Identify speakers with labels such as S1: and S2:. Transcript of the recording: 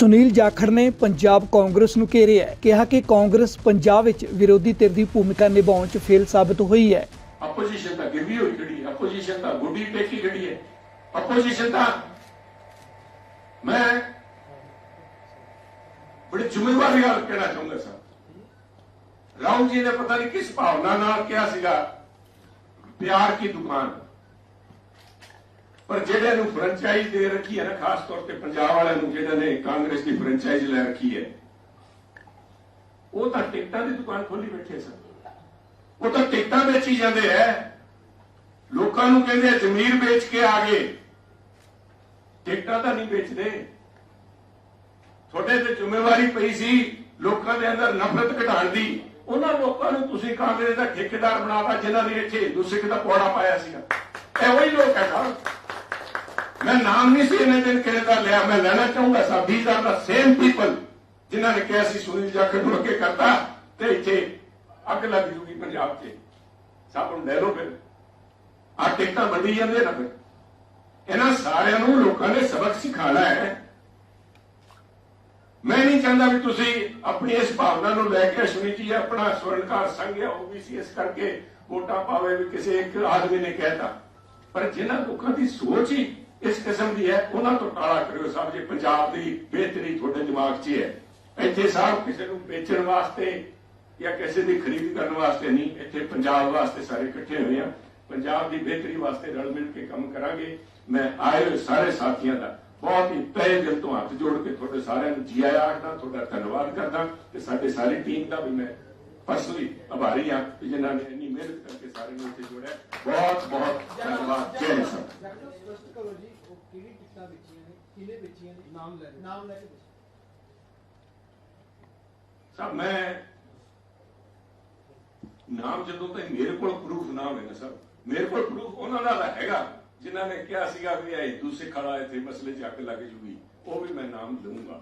S1: ਸੁਨੀਲ ਜਾਖੜ ਨੇ ਪੰਜਾਬ ਕਾਂਗਰਸ ਨੂੰ ਘੇਰਿਆ ਹੈ। ਕਿਹਾ ਕਿ ਕਾਂਗਰਸ ਪੰਜਾਬ ਵਿੱਚ ਵਿਰੋਧੀ ਧਿਰ ਦੀ ਭੂਮਿਕਾ ਨਿਭਾਉਣ 'ਚ ਫੇਲ ਸਾਬਤ ਹੋਈ ਹੈ।
S2: ਆਪੋਜੀਸ਼ਨ ਤਾਂ ਗਿਰਵੀ ਹੋਈ ਖੜੀ ਹੈ। ਆਪੋਜੀਸ਼ਨ ਤਾਂ ਗੁੱਡੀ ਟੇਕੀ ਖੜੀ ਹੈ। ਆਪੋਜੀਸ਼ਨ ਤਾਂ ਮੈਂ ਬੜੀ ਜ਼ਿੰਮੇਵਾਰੀ ਨਾਲ ਕਹਿਣਾ ਚਾਹੁੰਦਾ ਸਰ ਰਾਹੁਲ ਜੀ ਨੇ ਪਤਾ ਨਹੀਂ ਕਿਸ ਭਾਵਨਾ ਨਾਲ ਕਿਹਾ ਸੀਗਾ, ਪਿਆਰ ਕੀ ਦੁਕਾਨ। ਪਰ ਜਿਹੜੇ ਨੂੰ ਫਰੈਂਚਾਈਜ਼ ਦੇ ਰੱਖੀ ਹੈ ਨਾ, ਖਾਸ ਤੌਰ ਤੇ ਪੰਜਾਬ ਵਾਲਿਆਂ ਨੂੰ ਜਿਹੜੇ ਨੇ ਕਾਂਗਰਸ ਦੀ ਫਰੈਂਚਾਈਜ਼ ਲੈ ਰੱਖੀ ਹੈ, ਉਹ ਤਾਂ ਟਿਕਟਾਂ ਦੀ ਦੁਕਾਨ ਖੋਲੀ ਬੈਠੇ ਸਨ। ਉਹ ਤਾਂ ਟਿਕਟਾਂ ਵੇਚੀ ਜਾਂਦੇ ਐ। ਲੋਕਾਂ ਨੂੰ ਕਹਿੰਦੇ ਜ਼ਮੀਰ ਵੇਚ ਕੇ ਆ ਗਏ। ਟਿਕਟਾਂ ਤਾਂ ਨਹੀਂ ਵੇਚਦੇ। ਤੁਹਾਡੇ ਤੇ ਜ਼ਿੰਮੇਵਾਰੀ ਪਈ ਸੀ ਲੋਕਾਂ ਦੇ ਅੰਦਰ ਨਫ਼ਰਤ ਘਟਾਉਣ ਦੀ। ਉਹਨਾਂ ਲੋਕਾਂ ਨੂੰ ਤੁਸੀਂ ਕਾਂਗਰਸ ਦਾ ਠੇਕੇਦਾਰ ਬਣਾਤਾ, ਜਿਨ੍ਹਾਂ ਨੇ ਇੱਥੇ ਹਿੰਦੂ ਸਿੱਖ ਦਾ ਪੌੜਾ ਪਾਇਆ ਸੀਗਾ। ਇਹ ਉਹੀ ਲੋਕ ਹੈ ਸਰ ਮੈਂ ਨਾਮ ਨਹੀਂ ਸੀ ਇਹਨੇ ਦਿਨ ਕਿਸੇ ਦਾ ਲਿਆ। ਮੈਂ ਲੈਣਾ ਚਾਹੁੰਦਾ sir these are the same people ਜਿਨ੍ਹਾਂ ਨੇ ਕਿਹਾ ਸੀ ਸੁਨੀਲ ਜਾਖੜ ਨੂੰ ਅੱਗੇ ਕਰਤਾ ਤੇ ਇੱਥੇ ਅੱਗ ਲੱਗ ਜੂਗੀ ਪੰਜਾਬ 'ਚ। ਸਭ ਨੂੰ ਲੈ ਲਓ ਫਿਰ। ਆ ਟਿਕਟਾਂ ਵੱਢੀ ਜਾਂਦੇ ਨਾ ਫਿਰ। ਇਹਨਾਂ ਸਾਰਿਆਂ ਨੂੰ ਲੋਕਾਂ ਨੇ ਸਬਕ ਸਿਖਾਣਾ ਹੈ। ਮੈਂ ਨਹੀਂ ਚਾਹੁੰਦਾ ਵੀ ਤੁਸੀਂ ਆਪਣੀ ਇਸ ਭਾਵਨਾ ਨੂੰ ਲੈ ਕੇ ਸੁਣੀ ਜੀ ਆਪਣਾ ਸਵਰਨਕਾਰ ਸੰਘ ਹੈ ਓਬੀਸੀ ਇਸ ਕਰਕੇ ਵੋਟਾਂ ਪਾਵੇ ਵੀ ਕਿਸੇ ਇੱਕ ਆਦਮੀ ਨੇ ਕਹਿਤਾ। ਪਰ ਜਿਨ੍ਹਾਂ ਲੋਕਾਂ ਦੀ ਸੋਚ ਹੀ ਇਸ ਕਿਸਮ ਦੀ ਹੈ, ਉਹਨਾਂ ਤੋਂ ਟਾਲਾ ਕਰਿਓ ਸਾਹਿਬ ਜੇ ਪੰਜਾਬ ਦੀ ਬਿਹਤਰੀ ਤੁਹਾਡੇ ਦਿਮਾਗ 'ਚ ਹੀ ਹੈ। ਇੱਥੇ ਸਾਹਿਬ ਕਿਸੇ ਨੂੰ ਵੇਚਣ ਵਾਸਤੇ ਜਾਂ ਕਿਸੇ ਦੀ ਖਰੀਦ ਕਰਨ ਵਾਸਤੇ ਨਹੀਂ, ਇੱਥੇ ਪੰਜਾਬ ਵਾਸਤੇ ਸਾਰੇ ਇਕੱਠੇ ਹੋਏ ਆ। ਪੰਜਾਬ ਦੀ ਬਿਹਤਰੀ ਵਾਸਤੇ ਰਲ ਮਿਲ ਕੇ ਕੰਮ ਕਰਾਂਗੇ। ਮੈਂ ਆਏ ਹੋਏ ਸਾਰੇ ਸਾਥੀਆਂ ਦਾ ਬਹੁਤ ਹੀ ਤਹਿ ਦਿਲ ਤੋਂ ਹੱਥ ਜੋੜ ਕੇ ਤੁਹਾਡੇ ਸਾਰਿਆਂ ਨੂੰ ਜੀ ਆਇਆਂ ਆਖਦਾ, ਤੁਹਾਡਾ ਧੰਨਵਾਦ ਕਰਦਾ ਤੇ ਸਾਡੇ ਸਾਰੀ ਟੀਮ ਦਾ ਵੀ ਮੈਂ ਪਰਸਨਲੀ ਆਭਾਰੀ ਹਾਂ ਕਿ ਜਿਨ੍ਹਾਂ ਨੇ ਇੰਨੀ ਮਿਹਨਤ ਕਰਕੇ ਸਾਰੇ ਨੂੰ ਇੱਥੇ ਜੋੜਿਆ। ਬਹੁਤ ਬਹੁਤ ਧੰਨਵਾਦ। ਜੈ ਸਰ
S3: ਸਪਸ਼ਟ ਕਰੋ ਜੀ ਉਹ ਕਿਹੜੀ ਟਿਕਟਾਂ ਵੇਚੀਆਂ ਨੇ ਕਿਹਨੇ ਵੇਚੀਆਂ ਨੇ? ਨਾਮ ਲੈ ਕੇ ਨਾਮ ਲੈ ਕੇ ਦੱਸੋ।
S2: ਸਰ ਮੈਂ ਨਾਮ ਜਦੋਂ ਤੱਕ ਮੇਰੇ ਕੋਲ ਪ੍ਰੂਫ ਨਾ ਹੋਵੇ ਨਾ ਸਰ ਮੇਰੇ ਕੋਲ ਪ੍ਰੂਫ ਉਹਨਾਂ ਦਾ ਹੈਗਾ। ਜਿਨ੍ਹਾਂ ਨੇ ਕਿਹਾ ਸੀਗਾ ਵੀ ਇਹ ਹਿੰਦੂ ਸਿੱਖ ਵਾਲਾ ਇੱਥੇ ਮਸਲੇ 'ਚ ਅੱਗ ਲੱਗ ਜੂਗੀ ਉਹ ਵੀ ਮੈਂ ਨਾਮ ਲਊਂਗਾ।